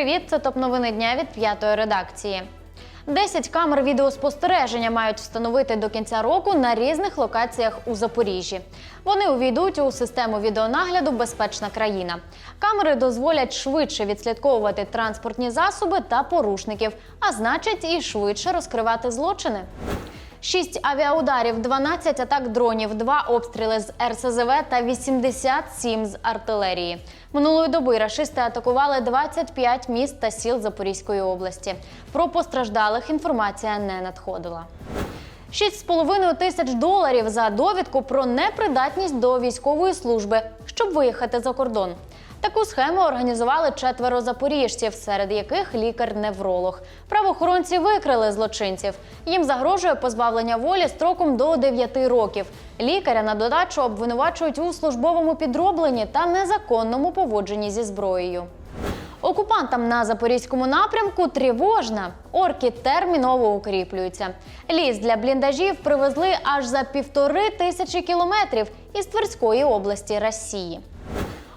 Привіт, це топ новини дня від п'ятої редакції. 10 камер відеоспостереження мають встановити до кінця року на різних локаціях у Запоріжжі. Вони увійдуть у систему відеонагляду Безпечна країна. Камери дозволять швидше відслідковувати транспортні засоби та порушників, а значить, і швидше розкривати злочини. Шість авіаударів, 12 атак дронів, два обстріли з РСЗВ та 87 з артилерії. Минулої доби рашисти атакували 25 міст та сіл Запорізької області. Про постраждалих інформація не надходила. 6,5 тисяч доларів за довідку про непридатність до військової служби, щоб виїхати за кордон. Таку схему організували четверо запоріжців, серед яких лікар-невролог. Правоохоронці викрили злочинців. Їм загрожує позбавлення волі строком до 9 років. Лікаря на додачу обвинувачують у службовому підробленні та незаконному поводженні зі зброєю. Окупантам на запорізькому напрямку тривожна. Орки терміново укріплюються. Ліс для бліндажів привезли аж за півтори тисячі кілометрів із Тверської області Росії.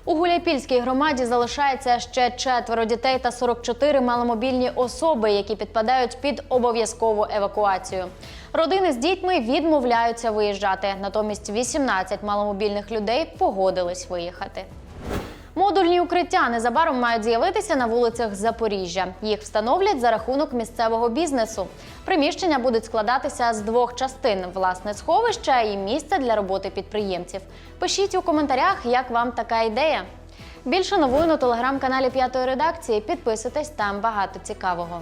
У Гуляйпільській громаді залишається ще четверо дітей та 44 маломобільні особи, які підпадають під обов'язкову евакуацію. Родини з дітьми відмовляються виїжджати. Натомість 18 маломобільних людей погодились виїхати. Модульні укриття незабаром мають з'явитися на вулицях Запоріжжя. Їх встановлять за рахунок місцевого бізнесу. Приміщення будуть складатися з двох частин: власне сховища і місце для роботи підприємців. Пишіть у коментарях, як вам така ідея. Більше новин у телеграм-каналі П'ятої редакції. Підписуйтесь там багато цікавого.